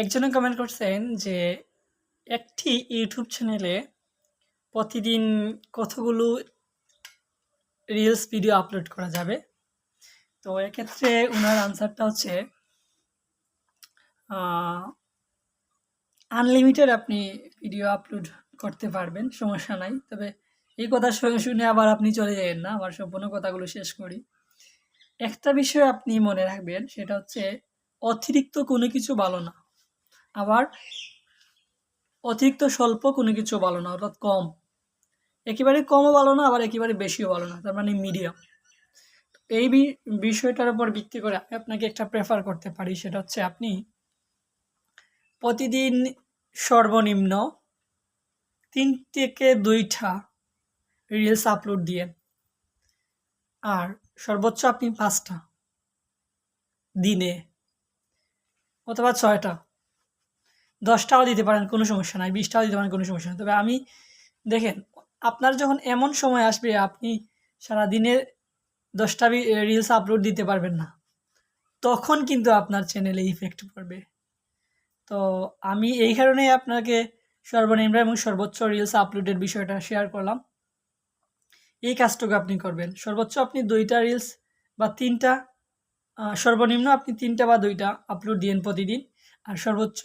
একজনে কমেন্ট করছেন যে, একটি ইউটিউব চ্যানেলে প্রতিদিন কতগুলো রিলস ভিডিও আপলোড করা যাবে? তো এক্ষেত্রে ওনার আনসারটা হচ্ছে আনলিমিটেড আপনি ভিডিও আপলোড করতে পারবেন, সমস্যা নাই। তবে এই কথা শুনে শুনে আবার আপনি চলে যাবেন না, আবার সম্পূর্ণ কথাগুলো শেষ করি। একটা বিষয় আপনি মনে রাখবেন, সেটা হচ্ছে অতিরিক্ত কোনো কিছু ভালো না। আবার অতিরিক্ত স্বল্প কোনো কিছু ভালো না, অর্থাৎ কম। একেবারে কমও ভালো না, আবার একেবারে বেশিও ভালো না, তার মানে মিডিয়াম এই বিষয়টার উপর ভিত্তি করে আমি আপনাকে একটা প্রেফার করতে পারি, সেটা হচ্ছে আপনি প্রতিদিন সর্বনিম্ন তিন থেকে দুইটা রিলস আপলোড দিয়ে আর সর্বোচ্চ আপনি পাঁচটা দিনে, অথবা ছয়টা। দশটাও দিতে পারেন, কোনো সমস্যা নাই, বিশটাও দিতে পারেন, কোনো সমস্যা নেই। তবে আমি, দেখেন, আপনার যখন এমন সময় আসবে, আপনি সারা সারাদিনে দশটা রিলস আপলোড দিতে পারবেন না, তখন কিন্তু আপনার চ্যানেলে ইফেক্ট পড়বে। তো আমি এই কারণেই আপনাকে সর্বনিম্ন এবং সর্বোচ্চ রিলস আপলোডের বিষয়টা শেয়ার করলাম। এই কাজটুকু আপনি করবেন। সর্বোচ্চ আপনি দুইটা রিলস বা তিনটা সর্বনিম্ন আপনি তিনটা বা দুইটা আপলোড দিন প্রতিদিন। আর সর্বোচ্চ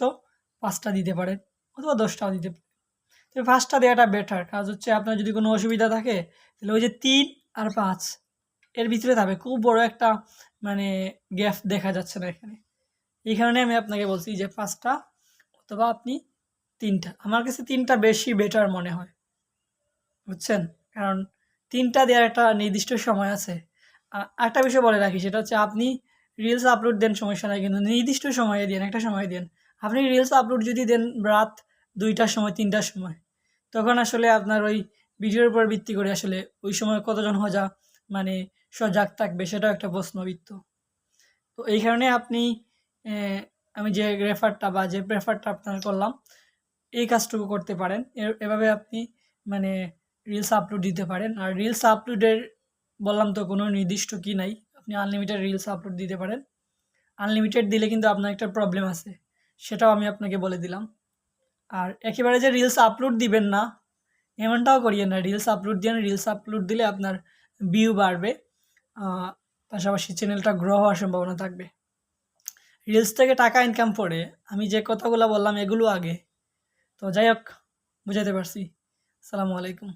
পাঁচটা দিতে পারেন অথবা দশটাও দিতে পারেন তবে পাঁচটা দেওয়াটা বেটার কাজ হচ্ছে আপনার যদি কোনো অসুবিধা থাকে, তাহলে ওই যে তিন আর পাঁচ, এর ভিতরে থাকবে। খুব বড় একটা মানে গ্যাপ দেখা যাচ্ছে না এখানে। এই কারণে আমি আপনাকে বলছি যে পাঁচটা অথবা আপনি তিনটা। আমার কাছে তিনটা বেশি বেটার মনে হয়। বুঝছেন? কারণ তিনটা দেওয়ার একটা নির্দিষ্ট সময় আছে। আরেকটা বিষয় বলে রাখি, সেটা হচ্ছে আপনি রিলস আপলোড দেন সমস্যা নাই কিন্তু নির্দিষ্ট সময়ে দেন, একটা সময় দেন। আপনি রিলস আপলোড যদি দেন রাত দুইটার সময়, তিনটার সময়, তখন আসলে আপনার ওই ভিডিওর উপর ভিত্তি করে আসলে ওই সময় কতজন হজা মানে সজাগ থাকবে সেটাও একটা প্রশ্নবিত্ত তো এই কারণে আপনি আমি যে রেফারটা বা যে প্রেফারটা আপনার করলাম, এই কাজটুকু করতে পারেন। এভাবে আপনি মানে রিলস আপলোড দিতে পারেন। আর রিলস আপলোডের বললাম তো কোনো নির্দিষ্ট কি নাই, আপনি আনলিমিটেড রিলস আপলোড দিতে পারেন। আনলিমিটেড দিলে কিন্তু আপনার একটা প্রবলেম আছে। সেটাও আমি আপনাকে বলে দিলাম। আর একেবারে যে রিলস আপলোড দিবেন না, এমনটাও করিয়েন না। রিলস আপলোড দিয়ে রিলস আপলোড দিলে আপনার ভিউ বাড়বে পাশাপাশি চ্যানেলটা গ্রো হওয়ার সম্ভাবনা থাকবে। রিলস থেকে টাকা ইনকাম করে, আমি যে কথাগুলো বললাম এগুলো আগে। তো যাই হোক বুঝাতে পারছি। আসসালামু আলাইকুম।